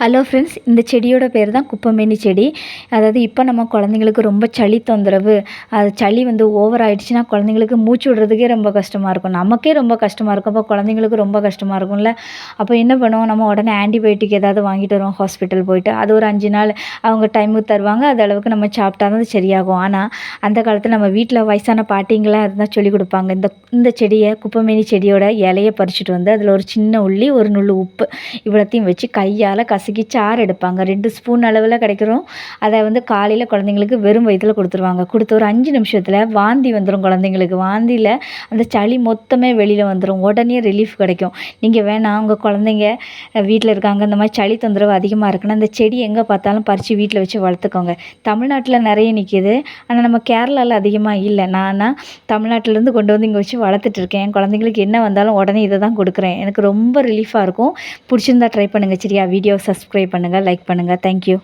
Hello friends இந்த செடியோட பேர் தான் குப்பமேனி செடி. அதாவது இப்போ நம்ம குழந்தைங்களுக்கு ரொம்ப சளி தொந்தரவு. அது சளி வந்து ஓவர் ஆகிடுச்சின்னா குழந்தைங்களுக்கு மூச்சு விடுறதுக்கே ரொம்ப கஷ்டமாக இருக்கும். நமக்கே ரொம்ப கஷ்டமாக இருக்கும். அப்போ குழந்தைங்களுக்கு ரொம்ப கஷ்டமாக இருக்கும்ல. அப்போ என்ன பண்ணுவோம்? நம்ம உடனே ஆன்டிபயோட்டிக் ஏதாவது வாங்கிட்டு வருவோம் ஹாஸ்பிட்டல் போயிட்டு. அது ஒரு அஞ்சு நாள் அவங்க டைமுக்கு தருவாங்க. அது அளவுக்கு நம்ம சாப்பிட்டா தான் அது சரியாகும். ஆனால் அந்த காலத்தில் நம்ம வீட்டில் வயசான பாட்டிங்களாம் இருந்தால் சொல்லிக் கொடுப்பாங்க. இந்த இந்த செடியை குப்பமேனி செடியோட இலையை பறிச்சுட்டு வந்து அதில் ஒரு சின்ன உள்ளி ஒரு நுள்ளு உப்பு இவ்வளோத்தையும் வச்சு கையால் கச பசிக்கு சாறு எடுப்பாங்க. ரெண்டு ஸ்பூன் அளவில் கிடைக்கிறோம். அதை வந்து காலையில் குழந்தைங்களுக்கு வெறும் வயிற்றில் கொடுத்துருவாங்க. கொடுத்து ஒரு அஞ்சு நிமிஷத்தில் வாந்தி வந்துடும் குழந்தைங்களுக்கு. வாந்தியில் அந்த சளி மொத்தமே வெளியில் வந்துடும் உடனே ரிலீஃப் கிடைக்கும். நீங்கள் வேணாம் உங்கள் குழந்தைங்க வீட்டில் இருக்காங்க. இந்த மாதிரி சளி தொந்தரவு அதிகமாக இருக்குன்னா இந்த செடி எங்கே பார்த்தாலும் பறித்து வீட்டில் வச்சு வளர்த்துக்கோங்க. தமிழ்நாட்டில் நிறைய நிற்கிது. ஆனால் நம்ம கேரளாவில் அதிகமாக இல்லை. நான் தமிழ்நாட்டிலேருந்து கொண்டு வந்து இங்கே வச்சு வளர்த்துட்ருக்கேன் என் குழந்தைங்களுக்கு என்ன வந்தாலும் உடனே இதை தான் கொடுக்குறேன். எனக்கு ரொம்ப ரிலீஃபாக இருக்கும். பிடிச்சிருந்தா ட்ரை பண்ணுங்கள் சரியா? வீடியோ சப்ஸ்கிரைப் பண்ணுங்கள் லைக் பண்ணுங்கள் தேங்க்யூ